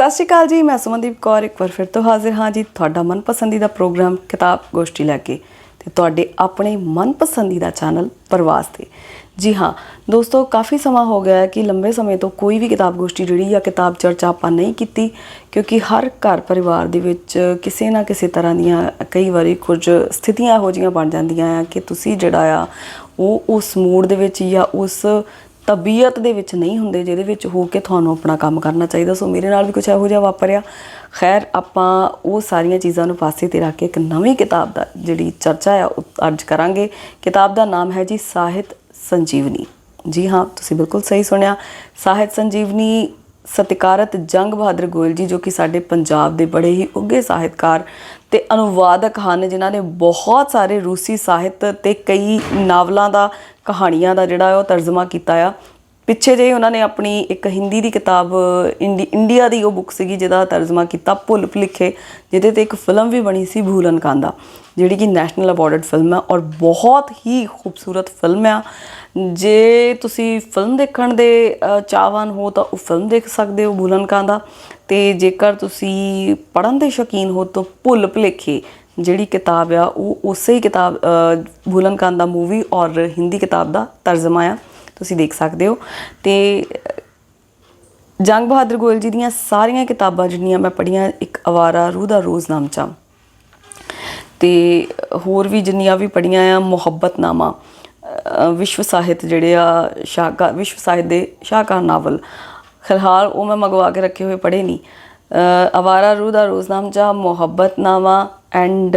ਸਤਿ ਸ਼੍ਰੀ ਅਕਾਲ ਜੀ, ਮੈਂ ਸੁਮਨਦੀਪ ਕੌਰ, ਇੱਕ ਵਾਰ ਫਿਰ ਤੋਂ ਹਾਜ਼ਰ ਹਾਂ ਜੀ ਤੁਹਾਡਾ ਮਨਪਸੰਦੀਦਾ ਪ੍ਰੋਗਰਾਮ ਕਿਤਾਬ ਗੋਸ਼ਟੀ ਲੈ ਕੇ ਤੇ ਤੁਹਾਡੇ ਆਪਣੇ ਮਨਪਸੰਦੀਦਾ ਚੈਨਲ ਪ੍ਰਵਾਸ ਤੇ। ਜੀ ਹਾਂ, ਦੋਸਤੋ, ਕਾਫੀ ਸਮਾਂ ਹੋ ਗਿਆ ਹੈ ਕਿ ਲੰਬੇ ਸਮੇਂ ਤੋਂ ਕੋਈ ਵੀ ਕਿਤਾਬ ਗੋਸ਼ਟੀ ਜਿਹੜੀ ਜਾਂ ਕਿਤਾਬ ਚਰਚਾ ਆਪਾਂ ਨਹੀਂ ਕੀਤੀ, ਕਿਉਂਕਿ ਹਰ ਘਰ ਪਰਿਵਾਰ ਦੇ ਵਿੱਚ ਕਿਸੇ ਨਾ ਕਿਸੇ ਤਰ੍ਹਾਂ ਦੀਆਂ ਕਈ ਵਾਰੀ ਕੁਝ ਸਥਿਤੀਆਂ ਇਹੋ ਜਿਹੀਆਂ ਬਣ ਜਾਂਦੀਆਂ ਆ ਕਿ ਤੁਸੀਂ ਜਿਹੜਾ ਆ, ਉਹ ਉਸ ਮੂਡ ਦੇ ਵਿੱਚ ਜਾਂ ਉਸ ਤਬੀਅਤ ਦੇ ਵਿੱਚ ਨਹੀਂ ਹੁੰਦੇ, ਜਿਹਦੇ ਵਿੱਚ ਹੋ ਕੇ ਤੁਹਾਨੂੰ ਆਪਣਾ ਕੰਮ ਕਰਨਾ ਚਾਹੀਦਾ। ਸੋ ਮੇਰੇ ਨਾਲ ਵੀ ਕੁਝ ਇਹੋ ਜਿਹਾ ਵਾਪਰਿਆ। ਖੈਰ, ਆਪਾਂ ਉਹ ਸਾਰੀਆਂ ਚੀਜ਼ਾਂ ਨੂੰ ਪਾਸੇ ਤੇ ਰੱਖ ਕੇ ਇੱਕ ਨਵੀਂ ਕਿਤਾਬ ਦਾ ਜਿਹੜੀ ਚਰਚਾ ਆ, ਉਹ ਅੱਜ ਕਰਾਂਗੇ। ਕਿਤਾਬ ਦਾ ਨਾਮ ਹੈ ਜੀ, ਸਾਹਿਤ ਸੰਜੀਵਨੀ। ਜੀ ਹਾਂ, ਤੁਸੀਂ ਬਿਲਕੁਲ ਸਹੀ ਸੁਣਿਆ। ਸਾਹਿਤ ਸੰਜੀਵਨੀ ਸਤਿਕਾਰਤ ਜੰਗ ਬਹਾਦਰ ਗੋਇਲ ਜੀ ਜੋ ਕਿ ਸਾਡੇ ਪੰਜਾਬ ਦੇ ਬੜੇ ਹੀ ਉੱਘੇ ਸਾਹਿਤਕਾਰ ਤੇ ਅਨੁਵਾਦਕ ਹਨ, ਜਿਨ੍ਹਾਂ ਨੇ ਬਹੁਤ ਸਾਰੇ ਰੂਸੀ ਸਾਹਿਤ ਤੇ ਕਈ ਨਾਵਲਾਂ ਦਾ, ਕਹਾਣੀਆਂ ਦਾ ਜਿਹੜਾ ਉਹ ਤਰਜਮਾ ਕੀਤਾ ਆ। ਪਿੱਛੇ ਜਿਹੇ ਉਹਨਾਂ ਨੇ ਆਪਣੀ ਇੱਕ ਹਿੰਦੀ ਦੀ ਕਿਤਾਬ ਇੰਡੀ- ਇੰਡੀਆ ਦੀ ਉਹ ਬੁੱਕ ਸੀਗੀ ਜਿਹਦਾ ਤਰਜਮਾ ਕੀਤਾ ਭੁੱਲ ਭੁਲੇਖੇ ਜਿਹਦੇ ਤੇ ਇੱਕ ਫਿਲਮ ਵੀ ਬਣੀ ਸੀ ਭੂਲਨ ਕਾਂਦਾ ਜਿਹੜੀ ਕਿ ਨੈਸ਼ਨਲ ਅਵਾਰਡਡ ਫਿਲਮ ਹੈ ਔਰ ਬਹੁਤ ਹੀ ਖੂਬਸੂਰਤ ਫਿਲਮ ਆ। ਜੇ ਤੁਸੀਂ ਫਿਲਮ ਦੇਖਣ ਦੇ ਚਾਹਵਾਨ ਹੋ ਤਾਂ ਉਹ ਫਿਲਮ ਦੇਖ ਸਕਦੇ ਹੋ ਭੂਲਨ ਕਾਂਦਾ। ਤੇ ਜੇਕਰ ਤੁਸੀਂ ਪੜ੍ਹਨ ਦੇ ਸ਼ੌਕੀਨ ਹੋ ਤਾਂ ਭੁੱਲ ਭੁਲੇਖੇ ਜਿਹੜੀ ਕਿਤਾਬ ਆ ਉਹ ਉਸੇ ਹੀ ਕਿਤਾਬ ਅ, ਭੂਲਨ ਕਾਂਦਾ ਮੂਵੀ ਔਰ ਹਿੰਦੀ ਕਿਤਾਬ ਦਾ ਤਰਜਮਾ ਆ। ਤੁਸੀਂ ਦੇਖ ਸਕਦੇ ਹੋ। ਤੇ ਜੰਗ ਬਹਾਦਰ ਗੋਇਲ ਜੀ ਦੀਆਂ ਸਾਰੀਆਂ ਕਿਤਾਬਾਂ ਜਿਹੜੀਆਂ ਮੈਂ ਪੜ੍ਹੀਆਂ, ਇੱਕ ਅਵਾਰਾ ਰੂਹ ਦਾ ਰੋਜ਼ ਨਾਮਚਾ ਤੇ ਹੋਰ ਵੀ ਜਿੰਨੀਆਂ ਵੀ ਪੜ੍ਹੀਆਂ ਆ, ਮੁਹੱਬਤਨਾਮਾ ਵਿਸ਼ਵ ਸਾਹਿਤ ਜਿਹੜੇ ਆ ਸ਼ਾਹਕਾਰ ਵਿਸ਼ਵ ਸਾਹਿਤ ਦੇ ਸ਼ਾਹਕਾਰ ਨਾਵਲ ਫਿਲਹਾਲ ਉਹ ਮੈਂ ਮੰਗਵਾ ਕੇ ਰੱਖੇ ਹੋਏ ਪੜ੍ਹੇ ਨਹੀਂ। ਅਵਾਰਾ ਰੂਹ ਦਾ ਰੋਜ਼ਨਾਮਚਾ ਮੁਹੱਬਤਨਾਮਾ ਐਂਡ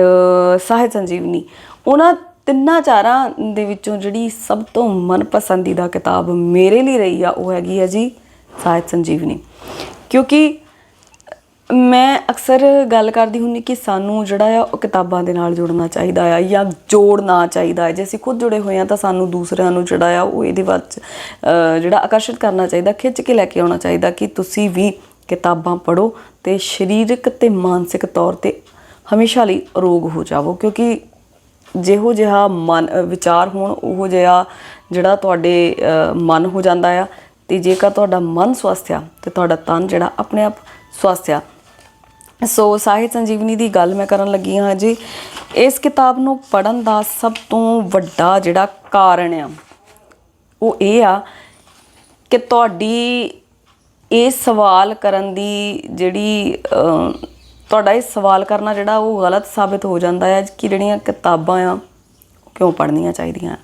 ਸਾਹਿਤ ਸੰਜੀਵਨੀ, ਉਹਨਾਂ ਤਿੰਨਾਂ ਚਾਰਾਂ ਦੇ ਵਿੱਚੋਂ ਜਿਹੜੀ ਸਭ ਤੋਂ ਮਨਪਸੰਦੀਦਾ ਕਿਤਾਬ ਮੇਰੇ ਲਈ ਰਹੀ ਆ ਉਹ ਹੈਗੀ ਹੈ ਜੀ ਸਾਹਿਤ ਸੰਜੀਵਨੀ। ਕਿਉਂਕਿ ਮੈਂ ਅਕਸਰ ਗੱਲ ਕਰਦੀ ਹੁੰਨੀ ਕਿ ਸਾਨੂੰ ਜਿਹੜਾ ਆ ਉਹ ਕਿਤਾਬਾਂ ਦੇ ਨਾਲ ਜੁੜਨਾ ਚਾਹੀਦਾ ਆ ਜਾਂ ਜੋੜਨਾ ਚਾਹੀਦਾ ਹੈ। ਜੇ ਅਸੀਂ ਖੁਦ ਜੁੜੇ ਹੋਏ ਆ ਤਾਂ ਸਾਨੂੰ ਦੂਸਰਿਆਂ ਨੂੰ ਜਿਹੜਾ ਆ ਉਹ ਇਹਦੇ ਵੱਲ ਅਹ, ਜਿਹੜਾ ਆਕਰਸ਼ਿਤ ਕਰਨਾ ਚਾਹੀਦਾ ਖਿੱਚ ਕੇ ਲੈ ਕੇ ਆਉਣਾ ਚਾਹੀਦਾ ਕਿ ਤੁਸੀਂ ਵੀ ਕਿਤਾਬਾਂ ਪੜ੍ਹੋ ਤੇ ਸਰੀਰਕ ਤੇ ਮਾਨਸਿਕ ਤੌਰ ਤੇ ਹਮੇਸ਼ਾ ਲਈ ਅਰੋਗ ਹੋ ਜਾਵੋ। ਕਿਉਂਕਿ ਜਿਹੋ ਜਿਹਾ ਮਨ ਵਿਚਾਰ ਹੋਣ, ਉਹੋ ਜਿਹਾ ਜਿਹੜਾ ਤੁਹਾਡੇ ਮਨ ਹੋ ਜਾਂਦਾ ਆ। ਤੇ ਜੇਕਰ ਤੁਹਾਡਾ ਮਨ ਸਵਸਥ ਆ, ਤੇ ਤੁਹਾਡਾ ਤਨ ਜਿਹੜਾ ਆਪਣੇ ਆਪ ਸਵਸਥ ਆ। ਸੋ ਸਾਹਿਤ ਸੰਜੀਵਨੀ ਦੀ ਗੱਲ ਮੈਂ ਕਰਨ ਲੱਗੀ ਹਾਂ ਜੀ। ਇਸ ਕਿਤਾਬ ਨੂੰ ਪੜਨ ਦਾ ਸਭ ਤੋਂ ਵੱਡਾ ਜਿਹੜਾ ਕਾਰਨ ਆ, ਉਹ ਇਹ ਆ ਕਿ ਤੁਹਾਡੀ ਇਹ ਸਵਾਲ ਕਰਨ ਦੀ ਜਿਹੜੀ ਤੁਹਾਡਾ ਇਹ ਸਵਾਲ ਕਰਨਾ ਜਿਹੜਾ ਉਹ ਗਲਤ ਸਾਬਿਤ ਹੋ ਜਾਂਦਾ ਹੈ ਕਿ ਜਿਹੜੀਆਂ ਕਿਤਾਬਾਂ ਆ, ਉਹ ਕਿਉਂ ਪੜ੍ਹਨੀਆਂ ਚਾਹੀਦੀਆਂ?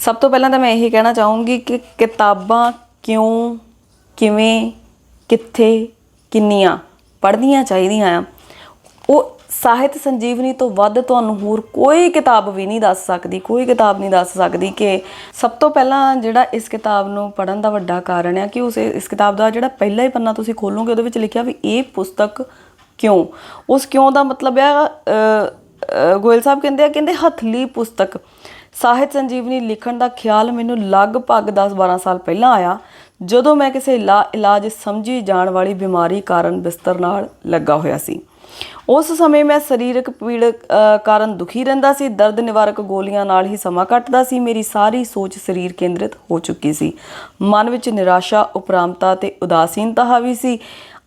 ਸਭ ਤੋਂ ਪਹਿਲਾਂ ਤਾਂ ਮੈਂ ਇਹੀ ਕਹਿਣਾ ਚਾਹੂੰਗੀ ਕਿ ਕਿਤਾਬਾਂ ਕਿਉਂ, ਕਿਵੇਂ, ਕਿੱਥੇ, ਕਿੰਨੀਆਂ ਪੜ੍ਹਨੀਆਂ ਚਾਹੀਦੀਆਂ ਆ? ਉਹ ਸਾਹਿਤ ਸੰਜੀਵਨੀ ਤੋਂ ਵੱਧ ਤੁਹਾਨੂੰ ਹੋਰ ਕੋਈ ਕਿਤਾਬ ਵੀ ਨਹੀਂ ਦੱਸ ਸਕਦੀ, ਕੋਈ ਕਿਤਾਬ ਨਹੀਂ ਦੱਸ ਸਕਦੀ ਕਿ ਸਭ ਤੋਂ ਪਹਿਲਾਂ ਜਿਹੜਾ ਇਸ ਕਿਤਾਬ ਨੂੰ ਪੜ੍ਹਨ ਦਾ ਵੱਡਾ ਕਾਰਨ ਹੈ ਕਿ ਉਸ ਇਸ ਕਿਤਾਬ ਦਾ ਜਿਹੜਾ ਪਹਿਲਾ ਹੀ ਪੰਨਾ ਤੁਸੀਂ ਖੋਲੋਗੇ, ਉਹਦੇ ਵਿੱਚ ਲਿਖਿਆ ਵੀ ਇਹ ਪੁਸਤਕ ਕਿਉਂ? ਉਸ ਕਿਉਂ ਦਾ ਮਤਲਬ ਹੈ ਗੋਇਲ ਸਾਹਿਬ ਕਹਿੰਦੇ ਆ, ਕਹਿੰਦੇ ਹਥਲੀ ਪੁਸਤਕ। ਸਾਹਿਤ ਸੰਜੀਵਨੀ ਲਿਖਣ ਦਾ ਖਿਆਲ ਮੈਨੂੰ ਲਗਭਗ 10-12 ਸਾਲ ਪਹਿਲਾਂ ਆਇਆ, ਜਦੋਂ ਮੈਂ ਕਿਸੇ ਇਲਾ- ਇਲਾਜ ਸਮਝੀ ਜਾਣ ਵਾਲੀ ਬਿਮਾਰੀ ਕਾਰਨ ਬਿਸਤਰ ਨਾਲ ਲੱਗਾ ਹੋਇਆ ਸੀ। ਉਸ ਸਮੇਂ ਮੈਂ ਸਰੀਰਕ ਪੀੜ ਕਾਰਨ ਦੁਖੀ ਰਹਿੰਦਾ ਸੀ, ਦਰਦ ਨਿਵਾਰਕ ਗੋਲੀਆਂ ਨਾਲ ਹੀ ਸਮਾਂ ਕੱਟਦਾ ਸੀ, ਮੇਰੀ ਸਾਰੀ ਸੋਚ ਸਰੀਰ ਕੇਂਦਰਿਤ ਹੋ ਚੁੱਕੀ ਸੀ। ਮਨ ਵਿੱਚ ਨਿਰਾਸ਼ਾ, ਉਪਰਾਮਤਾ ਤੇ ਉਦਾਸੀਨਤਾ ਹਾਵੀ ਸੀ।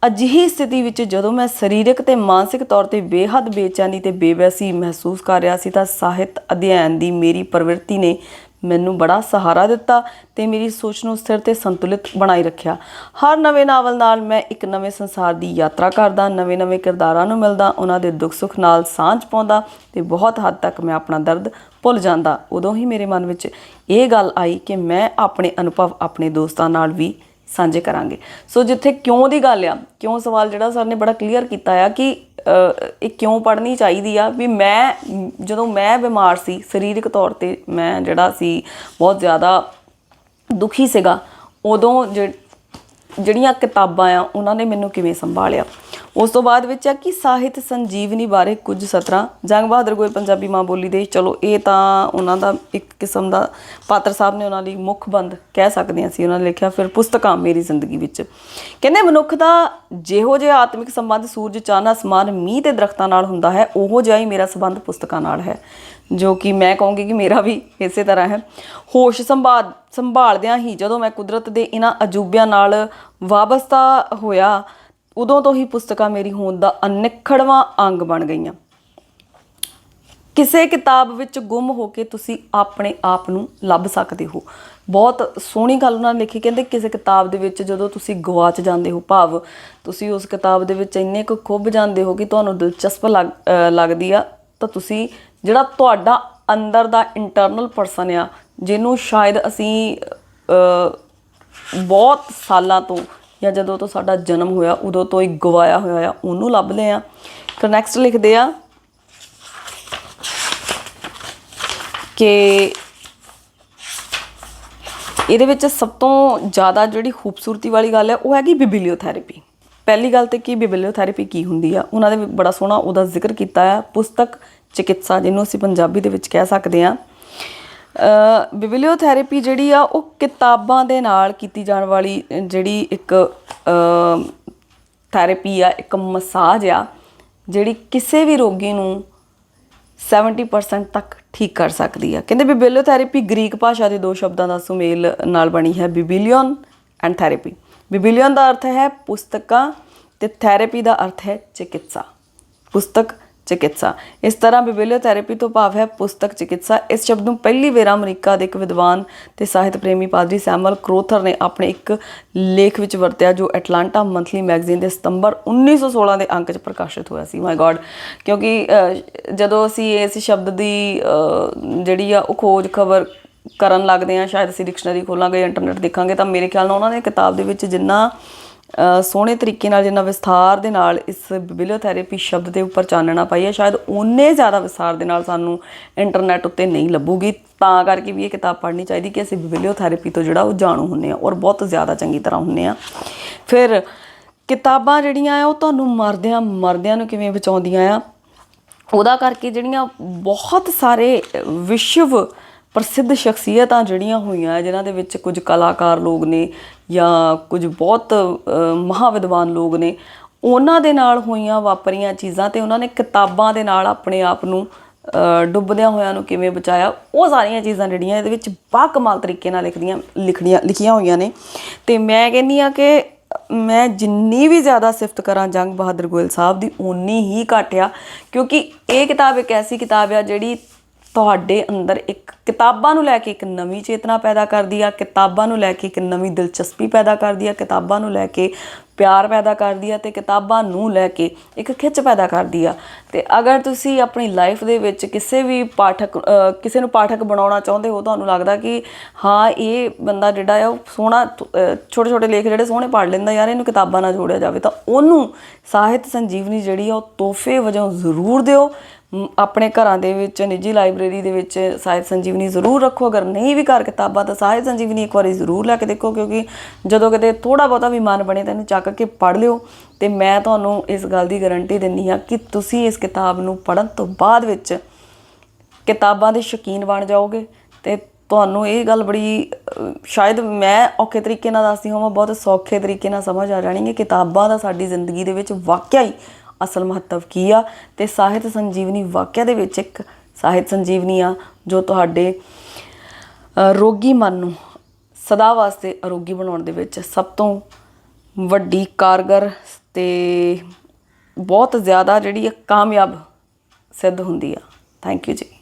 ਅਜਿਹੀ ਸਥਿਤੀ ਵਿੱਚ ਜਦੋਂ ਮੈਂ ਸਰੀਰਕ ਤੇ ਮਾਨਸਿਕ ਤੌਰ ਤੇ ਬੇਹੱਦ ਬੇਚੈਨੀ ਤੇ ਬੇਵੈਸੀ ਮਹਿਸੂਸ ਕਰ ਰਿਹਾ ਸੀ ਤਾਂ ਸਾਹਿਤ ਅਧਿਐਨ ਦੀ ਮੇਰੀ ਪ੍ਰਵਿਰਤੀ ਨੇ ਮੈਨੂੰ ਬੜਾ ਸਹਾਰਾ ਦਿੱਤਾ ਤੇ ਮੇਰੀ ਸੋਚ ਨੂੰ ਸਥਿਰ ਤੇ ਸੰਤੁਲਿਤ ਬਣਾਈ ਰੱਖਿਆ। ਹਰ ਨਵੇਂ ਨਾਵਲ ਨਾਲ ਮੈਂ ਇੱਕ ਨਵੇਂ ਸੰਸਾਰ ਦੀ ਯਾਤਰਾ ਕਰਦਾ ਨਵੇਂ-ਨਵੇਂ ਕਿਰਦਾਰਾਂ ਨੂੰ ਮਿਲਦਾ, ਉਹਨਾਂ ਦੇ ਦੁੱਖ ਸੁੱਖ ਨਾਲ ਸਾਂਝ ਪਾਉਂਦਾ ਤੇ ਬਹੁਤ ਹੱਦ ਤੱਕ ਮੈਂ ਆਪਣਾ ਦਰਦ ਭੁੱਲ ਜਾਂਦਾ। ਉਦੋਂ ਹੀ ਮੇਰੇ ਮਨ ਵਿੱਚ ਇਹ ਗੱਲ ਆਈ ਕਿ ਮੈਂ ਆਪਣੇ ਅਨੁਭਵ ਆਪਣੇ ਦੋਸਤਾਂ ਨਾਲ ਵੀ ਸਾਂਝੇ ਕਰਾਂਗੇ। ਸੋ ਜਿੱਥੇ ਕਿਉਂ ਦੀ ਗੱਲ ਆ, ਕਿਉਂ ਸਵਾਲ ਜਿਹੜਾ ਸਰ ਨੇ ਬੜਾ ਕਲੀਅਰ ਕੀਤਾ ਆ ਕਿ ਇਹ ਕਿਉਂ ਪੜ੍ਹਨੀ ਚਾਹੀਦੀ ਆ ਵੀ ਮੈਂ, ਜਦੋਂ ਮੈਂ ਬਿਮਾਰ ਸੀ, ਸਰੀਰਕ ਤੌਰ ਤੇ ਮੈਂ ਜਿਹੜਾ ਸੀ, ਬਹੁਤ ਜ਼ਿਆਦਾ ਦੁਖੀ ਸੀਗਾ, ਉਦੋਂ ਜਿਹੜੀਆਂ ਕਿਤਾਬਾਂ ਆ, ਉਹਨਾਂ ਨੇ ਮੈਨੂੰ ਕਿਵੇਂ ਸੰਭਾਲਿਆ? ਉਸ ਤੋਂ ਬਾਅਦ ਵਿੱਚ ਹੈ ਕਿ ਸਾਹਿਤ ਸੰਜੀਵਨੀ ਬਾਰੇ ਕੁਝ ਸਤਰਾਂ। ਜੰਗ ਬਹਾਦਰ ਗੋਇਲ ਪੰਜਾਬੀ ਮਾਂ ਬੋਲੀ ਦੇ, ਚਲੋ ਇਹ ਤਾਂ ਉਹਨਾਂ ਦਾ ਇੱਕ ਕਿਸਮ ਦਾ ਪਾਤਰ ਸਾਹਿਬ ਨੇ ਉਹਨਾਂ ਲਈ ਮੁੱਖ ਬੰਦ ਕਹਿ ਸਕਦੇ ਹਾਂ ਅਸੀਂ। ਉਹਨਾਂ ਨੇ ਲਿਖਿਆ ਫਿਰ ਪੁਸਤਕਾਂ ਮੇਰੀ ਜ਼ਿੰਦਗੀ ਵਿੱਚ। ਕਹਿੰਦੇ ਮਨੁੱਖ ਦਾ ਜਿਹੋ ਜਿਹਾ ਆਤਮਿਕ ਸੰਬੰਧ ਸੂਰਜ ਚਾਨਣਾ ਅਸਮਾਨ, ਮੀਂਹ ਤੇ ਦਰਖਤਾਂ ਨਾਲ ਹੁੰਦਾ ਹੈ, ਉਹੋ ਜਿਹਾ ਹੀ ਮੇਰਾ ਸੰਬੰਧ ਪੁਸਤਕਾਂ ਨਾਲ ਹੈ। ਜੋ ਕਿ ਮੈਂ ਕਹੂੰਗੀ ਕਿ ਮੇਰਾ ਵੀ ਇਸੇ ਤਰ੍ਹਾਂ ਹੈ। ਹੋਸ਼ ਸੰਭਾਲ, ਸੰਭਾਲਦਿਆਂ ਹੀ ਜਦੋਂ ਮੈਂ ਕੁਦਰਤ ਦੇ ਇਹਨਾਂ ਅਜੂਬਿਆਂ ਨਾਲ ਵਾਬਸਤਾ ਹੋਇਆ ਉਦੋਂ ਤੋਂ ਹੀ ਪੁਸਤਕਾਂ ਮੇਰੀ ਹੋਂਦ ਦਾ ਅਨਿਖੜਵਾਂ ਅੰਗ ਬਣ ਗਈਆਂ। ਕਿਸੇ ਕਿਤਾਬ ਵਿੱਚ ਗੁੰਮ ਹੋ ਕੇ ਤੁਸੀਂ ਆਪਣੇ ਆਪ ਨੂੰ ਲੱਭ ਸਕਦੇ ਹੋ। ਬਹੁਤ ਸੋਹਣੀ ਗੱਲ ਉਹਨਾਂ ਨੇ ਲਿਖੀ, ਕਹਿੰਦੇ ਕਿਸੇ ਕਿਤਾਬ ਦੇ ਵਿੱਚ ਜਦੋਂ ਤੁਸੀਂ ਗਵਾਚ ਜਾਂਦੇ ਹੋ, ਭਾਵ ਤੁਸੀਂ ਉਸ ਕਿਤਾਬ ਦੇ ਵਿੱਚ ਇੰਨੇ ਕੁ ਖੁੱਭ ਜਾਂਦੇ ਹੋ ਕਿ ਤੁਹਾਨੂੰ ਦਿਲਚਸਪ ਲੱਗ- ਲੱਗਦੀ ਆ, ਤਾਂ ਤੁਸੀਂ ਜਿਹੜਾ ਤੁਹਾਡਾ ਅੰਦਰ ਦਾ ਇੰਟਰਨਲ ਪਰਸਨ ਆ, ਜਿਹਨੂੰ ਸ਼ਾਇਦ ਅਸੀਂ ਬਹੁਤ ਸਾਲਾਂ ਤੋਂ ਜਾਂ ਜਦੋਂ ਤੋਂ ਸਾਡਾ ਜਨਮ ਹੋਇਆ, ਉਦੋਂ ਤੋਂ ਹੀ ਗਵਾਇਆ ਹੋਇਆ ਆ, ਉਹਨੂੰ ਲੱਭਦੇ ਆ। ਫਿਰ ਨੈਕਸਟ ਲਿਖਦੇ ਆ ਕਿ ਇਹਦੇ ਵਿੱਚ ਸਭ ਤੋਂ ਜ਼ਿਆਦਾ ਜਿਹੜੀ ਖੂਬਸੂਰਤੀ ਵਾਲੀ ਗੱਲ ਹੈ ਉਹ ਹੈਗੀ ਬਿਬਲੀਓਥੈਰੇਪੀ ਪਹਿਲੀ ਗੱਲ ਤੇ ਕੀ ਬਿਬਲੀਓਥੈਰੇਪੀ ਕੀ ਹੁੰਦੀ ਆ? ਉਹਨਾਂ ਦੇ ਬੜਾ ਸੋਹਣਾ ਉਹਦਾ ਜ਼ਿਕਰ ਕੀਤਾ ਹੈ ਪੁਸਤਕ ਚਿਕਿਤਸਾ, ਜਿਹਨੂੰ ਅਸੀਂ ਪੰਜਾਬੀ ਦੇ ਵਿੱਚ ਕਹਿ ਸਕਦੇ ਆ। ਬਿਬਲੀਓਥੈਰੇਪੀ ਜਿਹੜੀ ਆ, ਉਹ ਕਿਤਾਬਾਂ ਦੇ ਨਾਲ ਕੀਤੀ ਜਾਣ ਵਾਲੀ ਜਿਹੜੀ ਇੱਕ ਥੈਰੇਪੀ ਆ, ਇੱਕ ਮਸਾਜ ਆ, ਜਿਹੜੀ ਕਿਸੇ ਵੀ ਰੋਗੀ ਨੂੰ 70% ਤੱਕ ਠੀਕ ਕਰ ਸਕਦੀ ਆ। ਕਹਿੰਦੇ ਬਿਬਲੀਓਥੈਰੇਪੀ ਗ੍ਰੀਕ ਭਾਸ਼ਾ ਦੇ ਦੋ ਸ਼ਬਦਾਂ ਦਾ ਸੁਮੇਲ ਨਾਲ ਬਣੀ ਹੈ ਬਿਬਲੀਓਨ ਐਂਡ ਥੈਰੇਪੀ ਬਿਬਲੀਓਨ ਦਾ ਅਰਥ ਹੈ ਪੁਸਤਕਾਂ ਤੇ ਥੈਰੇਪੀ ਦਾ ਅਰਥ ਹੈ ਚਿਕਿਤਸਾ। ਪੁਸਤਕ ਚਿਕਿਤਸਾ। ਇਸ ਤਰ੍ਹਾਂ ਬਿਬਲੀਓਥੈਰੇਪੀ ਤੋਂ ਭਾਵ ਹੈ ਪੁਸਤਕ ਚਿਕਿਤਸਾ। ਇਸ ਸ਼ਬਦ ਨੂੰ ਪਹਿਲੀ ਵਾਰ ਅਮਰੀਕਾ ਦੇ ਇੱਕ ਵਿਦਵਾਨ ਤੇ ਸਾਹਿਤ ਪ੍ਰੇਮੀ ਪਾਦਰੀ ਸੈਮੂਅਲ ਕ੍ਰੋਥਰ ਨੇ ਆਪਣੇ ਇੱਕ ਲੇਖ ਵਿੱਚ ਵਰਤਿਆ, ਜੋ ਐਟਲਾਂਟਾ ਮੰਥਲੀ ਮੈਗਜ਼ੀਨ ਦੇ ਸਤੰਬਰ 1916 ਦੇ ਅੰਕ 'ਚ ਪ੍ਰਕਾਸ਼ਿਤ ਹੋਇਆ ਸੀ। ਮਾਈ ਗॉड ਕਿਉਂਕਿ ਜਦੋਂ ਅਸੀਂ ਇਸ ਸ਼ਬਦ ਦੀ ਜਿਹੜੀ ਆ, ਉਹ ਖੋਜ ਖਬਰ ਕਰਨ ਲੱਗਦੇ ਆ ਸ਼ਾਇਦ ਅਸੀਂ ਡਿਕਸ਼ਨਰੀ ਖੋਲਾਂਗੇ ਇੰਟਰਨੈਟ ਦੇਖਾਂਗੇ, ਤਾਂ ਮੇਰੇ ਖਿਆਲ ਨਾਲ ਉਹਨਾਂ ਨੇ ਕਿਤਾਬ ਦੇ ਵਿੱਚ ਜਿੰਨਾ ਸੋਹਣੇ ਤਰੀਕੇ ਨਾਲ, ਜਿੰਨਾ ਵਿਸਥਾਰ ਦੇ ਨਾਲ ਇਸ ਬਿਬਲੀਓਥੈਰੇਪੀ ਸ਼ਬਦ ਦੇ ਉੱਪਰ ਚਾਨਣਾ ਪਾਈ ਹੈ, ਸ਼ਾਇਦ ਓਨੇ ਜ਼ਿਆਦਾ ਵਿਸਥਾਰ ਦੇ ਨਾਲ ਸਾਨੂੰ ਇੰਟਰਨੈਟ ਉੱਤੇ ਨਹੀਂ ਲੱਭੂਗੀ। ਤਾਂ ਕਰਕੇ ਵੀ ਇਹ ਕਿਤਾਬ ਪੜ੍ਹਨੀ ਚਾਹੀਦੀ ਕਿ ਅਸੀਂ ਬਿਬਲੀਓਥੈਰੇਪੀ ਤੋਂ ਜਿਹੜਾ ਉਹ ਜਾਣੂ ਹੁੰਨੇ ਆ ਔਰ ਬਹੁਤ ਜ਼ਿਆਦਾ ਚੰਗੀ ਤਰ੍ਹਾਂ ਹੁੰਨੇ ਆ। ਫਿਰ ਕਿਤਾਬਾਂ ਜਿਹੜੀਆਂ ਆ, ਉਹ ਤੁਹਾਨੂੰ ਮਰਦਿਆਂ ਮਰਦਿਆਂ ਨੂੰ ਕਿਵੇਂ ਬਚਾਉਂਦੀਆਂ ਆ? ਉਹਦਾ ਕਰਕੇ ਜਿਹੜੀਆਂ ਬਹੁਤ ਸਾਰੇ ਵਿਸ਼ਵ ਪ੍ਰਸਿੱਧ ਸ਼ਖਸੀਅਤਾਂ ਜਿਹੜੀਆਂ ਹੋਈਆਂ ਜਿਨ੍ਹਾਂ ਦੇ ਵਿੱਚ ਕੁਝ ਕਲਾਕਾਰ ਲੋਕ ਨੇ ਜਾਂ ਕੁਝ ਬਹੁਤ ਅ, ਮਹਾਵਿਦਵਾਨ ਲੋਕ ਨੇ ਉਹਨਾਂ ਦੇ ਨਾਲ ਹੋਈਆਂ ਵਾਪਰੀਆਂ ਚੀਜ਼ਾਂ ਤੇ ਉਹਨਾਂ ਨੇ ਕਿਤਾਬਾਂ ਦੇ ਨਾਲ ਆਪਣੇ ਆਪ ਨੂੰ ਡੁੱਬਦਿਆਂ ਹੋਇਆਂ ਨੂੰ ਕਿਵੇਂ ਬਚਾਇਆ ਉਹ ਸਾਰੀਆਂ ਚੀਜ਼ਾਂ ਜਿਹੜੀਆਂ ਇਹਦੇ ਵਿੱਚ ਬਾ ਕਮਾਲ ਤਰੀਕੇ ਨਾਲ ਲਿਖਦੀਆਂ ਲਿਖਣੀਆਂ ਲਿਖੀਆਂ ਹੋਈਆਂ ਨੇ। ਤੇ ਮੈਂ ਕਹਿੰਦੀ ਆ ਕਿ ਮੈਂ ਜਿੰਨੀ ਵੀ ਜ਼ਿਆਦਾ ਸਿਫਤ ਕਰਾਂ ਜੰਗ ਬਹਾਦਰ ਗੋਇਲ ਸਾਹਿਬ ਦੀ ਓਨੀ ਹੀ ਘੱਟ ਆ ਕਿਉਂਕਿ ਇਹ ਕਿਤਾਬ ਇੱਕ ਐਸੀ ਕਿਤਾਬ ਆ ਜਿਹੜੀ ਤੁਹਾਡੇ ਅੰਦਰ ਇੱਕ ਕਿਤਾਬਾਂ ਨੂੰ ਲੈ ਕੇ ਇੱਕ ਨਵੀਂ ਚੇਤਨਾ ਪੈਦਾ ਕਰਦੀ ਆ, ਕਿਤਾਬਾਂ ਨੂੰ ਲੈ ਕੇ ਇੱਕ ਨਵੀਂ ਦਿਲਚਸਪੀ ਪੈਦਾ ਕਰਦੀ ਆ, ਕਿਤਾਬਾਂ ਨੂੰ ਲੈ ਕੇ ਪਿਆਰ ਪੈਦਾ ਕਰਦੀ ਆ ਤੇ ਕਿਤਾਬਾਂ ਨੂੰ ਲੈ ਕੇ ਇੱਕ ਖਿੱਚ ਪੈਦਾ ਕਰਦੀ ਆ। ਤੇ ਅਗਰ ਤੁਸੀਂ ਆਪਣੀ ਲਾਈਫ ਦੇ ਵਿੱਚ ਕਿਸੇ ਵੀ ਪਾਠਕ ਕਿਸੇ ਨੂੰ ਪਾਠਕ ਬਣਾਉਣਾ ਚਾਹੁੰਦੇ ਹੋ, ਤੁਹਾਨੂੰ ਲੱਗਦਾ ਕਿ ਹਾਂ, ਇਹ ਬੰਦਾ ਜਿਹੜਾ ਆ, ਉਹ ਸੋਹਣਾ ਛੋਟੇ ਛੋਟੇ ਲੇਖ ਜਿਹੜੇ ਸੋਹਣੇ ਪੜ੍ਹ ਲੈਂਦਾ ਯਾਰ, ਇਹਨੂੰ ਕਿਤਾਬਾਂ ਨਾਲ ਜੋੜਿਆ ਜਾਵੇ, ਤਾਂ ਉਹਨੂੰ ਸਾਹਿਤ ਸੰਜੀਵਨੀ ਜਿਹੜੀ ਆ, ਉਹ ਤੋਹਫੇ ਵਜੋਂ ਜ਼ਰੂਰ ਦਿਓ। ਆਪਣੇ ਘਰਾਂ ਦੇ ਵਿੱਚ, ਨਿੱਜੀ ਲਾਇਬ੍ਰੇਰੀ ਦੇ ਵਿੱਚ ਸਾਹਿਤ ਸੰਜੀਵਨੀ ਜ਼ਰੂਰ ਰੱਖੋ। ਅਗਰ ਨਹੀਂ ਵੀ ਘਰ ਕਿਤਾਬਾਂ, ਤਾਂ ਸਾਹਿਤ ਸੰਜੀਵਨੀ ਇੱਕ ਵਾਰੀ ਜ਼ਰੂਰ ਲੈ ਕੇ ਦੇਖੋ, ਕਿਉਂਕਿ ਜਦੋਂ ਕਿਤੇ ਥੋੜਾ ਬਹੁਤਾ ਵੀ ਮਨ ਬਣੇ, ਤਾਂ ਇਹਨੂੰ ਚੱਕ ਕੇ ਪੜ੍ਹ ਲਿਓ। ਤੇ ਮੈਂ ਤੁਹਾਨੂੰ ਇਸ ਗੱਲ ਦੀ ਗਾਰੰਟੀ ਦਿੰਨੀ ਹਾਂ ਕਿ ਤੁਸੀਂ ਇਸ ਕਿਤਾਬ ਨੂੰ ਪੜ੍ਹਨ ਤੋਂ ਬਾਅਦ ਵਿੱਚ ਕਿਤਾਬਾਂ ਦੇ ਸ਼ੌਕੀਨ ਬਣ ਜਾਓਗੇ। ਤੇ ਤੁਹਾਨੂੰ ਇਹ ਗੱਲ ਬੜੀ ਸ਼ਾਇਦ ਮੈਂ ਔਖੇ ਤਰੀਕੇ ਨਾਲ ਦੱਸਦੀ ਹਾਂ ਬਹੁਤ ਸੌਖੇ ਤਰੀਕੇ ਨਾਲ ਸਮਝ ਆ ਜਾਣੀ ਹੈ ਕਿਤਾਬਾਂ ਦਾ ਸਾਡੀ ਜ਼ਿੰਦਗੀ ਦੇ ਵਿੱਚ ਵਾਕਿਆ ਹੀ ਅਸਲ ਮਹੱਤਵ ਕੀ ਆ? ਤੇ ਸਾਹਿਤ ਸੰਜੀਵਨੀ ਵਾਕਿਆ ਦੇ ਵਿੱਚ ਇੱਕ ਸਾਹਿਤ ਸੰਜੀਵਨੀ ਆ, ਜੋ ਤੁਹਾਡੇ ਰੋਗੀ ਮਨ ਨੂੰ ਸਦਾ ਵਾਸਤੇ ਅਰੋਗੀ ਬਣਾਉਣ ਦੇ ਵਿੱਚ ਸਭ ਤੋਂ ਵੱਡੀ ਕਾਰਗਰ ਤੇ ਬਹੁਤ ਜ਼ਿਆਦਾ ਜਿਹੜੀ ਆ ਕਾਮਯਾਬ ਸਿੱਧ ਹੁੰਦੀ ਆ। ਥੈਂਕ ਯੂ ਜੀ।